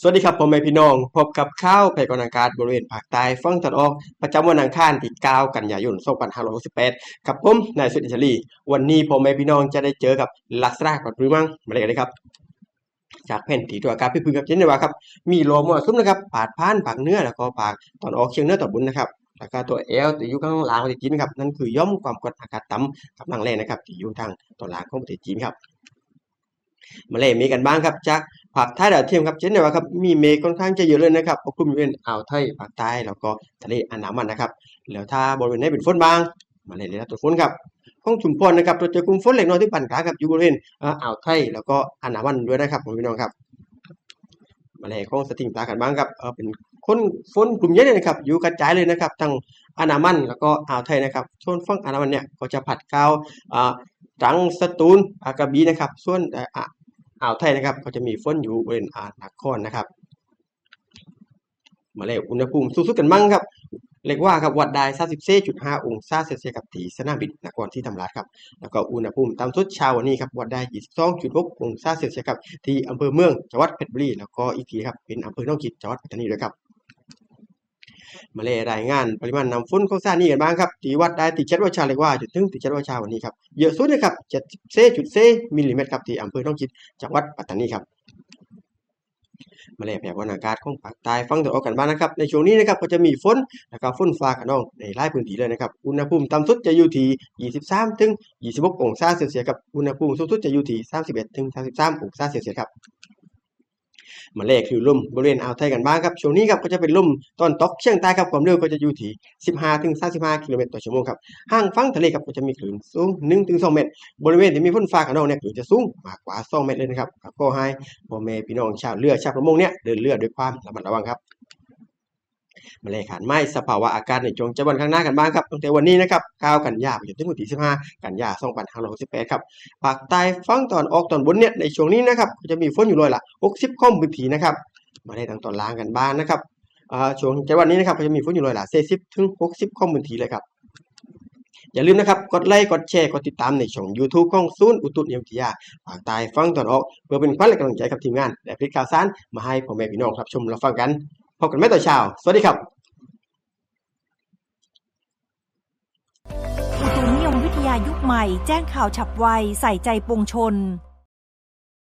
สวัสดีครับผมแม่พี่น้อง พบกับข้าวไปกอนอากาศบริเวณภาคใต้ฝั่งตะวันออก ประจำวันอังคารที่ 9 กันยายน 2568ครับผมนายสุดอิสรีวันนี้ผมแม่พี่น้องจะได้เจอกับลักษณะก่อนหรือมั้งมาเลยกันเลยครับ จากแผนที่ตัวอากาศพี่พึ่งกับเช่นเดียวกันครับ มีลมมรสุมนะครับปาดผ่านภาคเหนือแล้วก็ภาคตอนออกเฉียงเหนือตอนบนนะครับแล้วก็ตัวเอลที่อยู่ข้างล่างของประเทศจีนนะครับนั่นคือย่อมความกดอากาศต่ำกำลังแรงนะครับที่อยู่ทางตอนล่างของประเทศจีนครับมาเลยมีกันบ้างครับจาก ภาคใต้ดาวเทียมครับเช่นเดียวกันครับมีเมฆค่อนข้างจะเยอะเลยนะครับปกคลุมบริเวณอ่าวไทยภาคใต้แล้วก็ทะเลอันดามันนะครับแล้วถ้าบริเวณไหนเป็นฝนบางมาเลยเลยนะตัวฝนครับของชุมพรนะครับเราเจอกลุ่มฝนเล็กน้อยที่ปานกลางครับอยู่บริเวณอ่าวไทยแล้วก็อันดามันด้วยนะครับผมพี่น้องครับมาเลยของสติงตากันบ้างครับเออเป็นคนฝนกลุ่มใหญ่เลยนะครับอยู่กระจายเลยนะครับทั้งอันดามันแล้วก็อ่าวไทยนะครับส่วนฝั่งอันดามันเนี่ยก็จะผัดเข้าอ่าตรังสตูลอากระบี่นะครับ ส่วนเอ่าวไทยนะครับก็จะมีฝนอยู่บริเวณอ่าวนครนะครับ มาเลยอุณหภูมิสูงสุดกันมั่งครับเรียกว่าครับวัดได้34.5 องศาเซลเซียสกับที่สนามบินนครที่ธรรมราชครับ แล้วก็อุณหภูมิต่ำสุดเช้าวันนี้ครับวัดได้22.6 องศาเซลเซียสกับที่อำเภอเมืองจังหวัดเพชรบุรีแล้วก็อีกทีครับเป็นอำเภอหนองจิกจังหวัดปัตตานีด้วยครับ มาเลยรายงานปริมาณน้ำฝนของซานี่กันบ้างครับที่วัดได้ติเจ็ดวัชชาเรียกว่าจนถึงติเจ็ดวัชชาวันนี้ครับเยอะสุดเลยครับเจ็ดเซจุดเซมิลลิเมตรครับที่อำเภอหนองจิกจังหวัดปัตตานีครับมาเลยแผ่วันอากาศของภาคใต้ฟังตะวันออกกันบ้างนะครับในช่วงนี้นะครับก็จะมีฝนนะครับฝนฟ้าขนองในหลายพื้นที่เลยนะครับอุณหภูมิต่ำสุดจะอยู่ที่ 23 ถึง 26 องศาเซลเซียสครับอุณหภูมิสูงสุดจะอยู่ที่ 31 ถึง 33 องศาเซลเซียสครับ มาเลขคือลุ่มบริเวณอ่าวไทยกันบ้างครับช่วงนี้ครับก็จะเป็นลุ่มตอนตกเชียงใต้ครับความเร็วก็จะอยู่ที่ 15ถึง35กิโลเมตรต่อชั่วโมงครับห่างฝั่งทะเลครับก็จะมีคลื่นสูง1ถึง2เมตร บริเวณที่มีฝนฟ้าขนองเนี่ยคลื่นจะสูงมากกว่า 2 เมตรเลยนะครับก็ให้พ่อแม่พี่น้องชาวเรือชาวประมงเนี่ยเดินเรือด้วยความระมัดระวังครับ มาเลยขานไม้สภาวะอากาศในช่วงจะวันข้างหน้ากันบ้างครับตั้งแต่วันนี้นะครับ9กันยายนไปจนถึงวันที่15 กันยายน2568ครับภาคใต้ฝั่งตอนออกตอนบนเนี่ยในช่วงนี้นะครับจะมีฝนอยู่ร้อยละ60ข้อมพื้นที่นะครับมาได้ทางตอนล่างกันบ้างนะครับช่วงเจ็ดวันนี้นะครับจะมีฝนอยู่ร้อยละ40ถึง60ข้อมพื้นที่เลยครับอย่าลืมนะครับ กดไลค์ กดแชร์ กดติดตามในช่อง YouTube ของศูนย์อุตุนิยมวิทยาภาคใต้ฟังตอนออก เพื่อเป็นขวัญและกำลังใจกับทีมงาน และผลิตข่าวสารมาให้พ่อแม่พี่น้องรับชมรับฟังกัน พบกันไม่ต่อเช้า สวัสดีครับอุตุนิยมวิทยายุคใหม่ แจ้งข่าวฉับไว ใส่ใจปวงชน